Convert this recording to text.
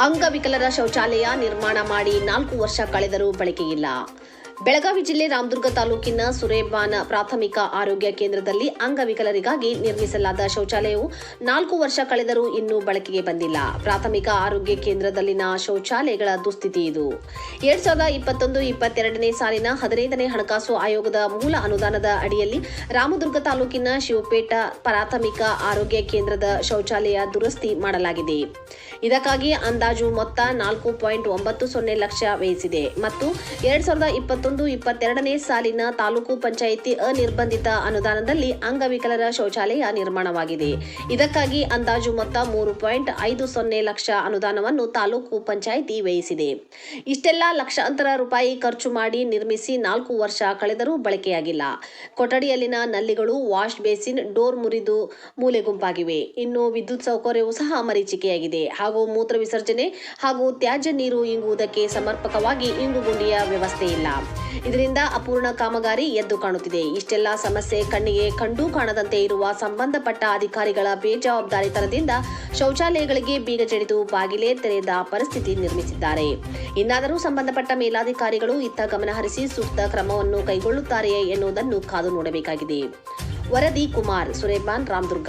ಅಂಗವಿಕಲರ ಶೌಚಾಲಯ ನಿರ್ಮಾಣ ಮಾಡಿ ನಾಲ್ಕು ವರ್ಷ ಕಳೆದರೂ ಬಳಕೆಯಿಲ್ಲ. ಬೆಳಗಾವಿ ಜಿಲ್ಲೆ ರಾಮದುರ್ಗ ತಾಲೂಕಿನ ಸುರೇಬಾನ ಪ್ರಾಥಮಿಕ ಆರೋಗ್ಯ ಕೇಂದ್ರದಲ್ಲಿ ಅಂಗವಿಕಲರಿಗಾಗಿ ನಿರ್ಮಿಸಲಾದ ಶೌಚಾಲಯವು ನಾಲ್ಕು ವರ್ಷ ಕಳೆದರೂ ಇನ್ನೂ ಬಳಕೆಗೆ ಬಂದಿಲ್ಲ. ಪ್ರಾಥಮಿಕ ಆರೋಗ್ಯ ಕೇಂದ್ರದಲ್ಲಿನ ಶೌಚಾಲಯಗಳ ದುಸ್ಥಿತಿ ಇದು. ಎರಡ್ ಸಾವಿರದ ಇಪ್ಪತ್ತೊಂದು ಇಪ್ಪತ್ತೆರಡನೇ ಸಾಲಿನ ಹದಿನೈದನೇ ಹಣಕಾಸು ಆಯೋಗದ ಮೂಲ ಅನುದಾನದ ಅಡಿಯಲ್ಲಿ ರಾಮದುರ್ಗ ತಾಲೂಕಿನ ಶಿವಪೇಟ ಪ್ರಾಥಮಿಕ ಆರೋಗ್ಯ ಕೇಂದ್ರದ ಶೌಚಾಲಯ ದುರಸ್ತಿ ಮಾಡಲಾಗಿದೆ. ಇದಕ್ಕಾಗಿ ಅಂದಾಜು ಮೊತ್ತ ನಾಲ್ಕು ಪಾಯಿಂಟ್ ಒಂಬತ್ತು ಸೊನ್ನೆ ಲಕ್ಷ ವ್ಯಯಿಸಿದೆ ಮತ್ತು ಎರಡ್ ಸಾವಿರದ ಇಪ್ಪತ್ತೊಂದು ಇಪ್ಪತ್ತೆರಡನೇ ಸಾಲಿನ ತಾಲೂಕು ಪಂಚಾಯಿತಿ ಅನಿರ್ಬಂಧಿತ ಅನುದಾನದಲ್ಲಿ ಅಂಗವಿಕಲರ ಶೌಚಾಲಯ ನಿರ್ಮಾಣವಾಗಿದೆ. ಇದಕ್ಕಾಗಿ ಅಂದಾಜು ಮೊತ್ತ ಮೂರು ಪಾಯಿಂಟ್ ಐದು ಸೊನ್ನೆ ಲಕ್ಷ ಅನುದಾನವನ್ನು ತಾಲೂಕು ಪಂಚಾಯಿತಿ ವ್ಯಯಿಸಿದೆ. ಇಷ್ಟೆಲ್ಲ ಲಕ್ಷಾಂತರ ರೂಪಾಯಿ ಖರ್ಚು ಮಾಡಿ ನಿರ್ಮಿಸಿ ನಾಲ್ಕು ವರ್ಷ ಕಳೆದರೂ ಬಳಕೆಯಾಗಿಲ್ಲ. ಕೊಠಡಿಯಲ್ಲಿನ ನಲ್ಲಿಗಳು ವಾಶ್ ಬೇಸಿನ್, ಡೋರ್ ಮುರಿದು ಮೂಲೆ ಗುಂಪಾಗಿವೆ ಇನ್ನು ವಿದ್ಯುತ್ ಸೌಕರ್ಯವೂ ಸಹ ಮರೀಚಿಕೆಯಾಗಿದೆ ಹಾಗೂ ಮೂತ್ರ ವಿಸರ್ಜನೆ ಹಾಗೂ ತ್ಯಾಜ್ಯ ನೀರು ಇಂಗುವುದಕ್ಕೆ ಸಮರ್ಪಕವಾಗಿ ಇಂಗುಗುಂಡಿಯ ವ್ಯವಸ್ಥೆ ಇಲ್ಲ ಇದರಿಂದ ಅಪೂರ್ಣ ಕಾಮಗಾರಿ ಎದ್ದು ಕಾಣುತ್ತಿದೆ. ಇಷ್ಟೆಲ್ಲ ಸಮಸ್ಯೆ ಕಣ್ಣಿಗೆ ಕಂಡೂ ಕಾಣದಂತೆ ಇರುವ ಸಂಬಂಧಪಟ್ಟ ಅಧಿಕಾರಿಗಳ ಬೇಜವಾಬ್ದಾರಿತನದಿಂದ ಶೌಚಾಲಯಗಳಿಗೆ ಬೀಗ ಜಡಿದು ಬಾಗಿಲೇ ತೆರೆದ ಪರಿಸ್ಥಿತಿ ನಿರ್ಮಿಸಿದ್ದಾರೆ. ಇನ್ನಾದರೂ ಸಂಬಂಧಪಟ್ಟ ಮೇಲಾಧಿಕಾರಿಗಳು ಇತ್ತ ಗಮನಹರಿಸಿ ಸೂಕ್ತ ಕ್ರಮವನ್ನು ಕೈಗೊಳ್ಳುತ್ತಾರೆಯೇ ಎನ್ನುವುದನ್ನು ಕಾದು ನೋಡಬೇಕಾಗಿದೆ. ವರದಿ ಕುಮಾರ್, ಸುರೇಬಾನ್, ರಾಮದುರ್ಗ.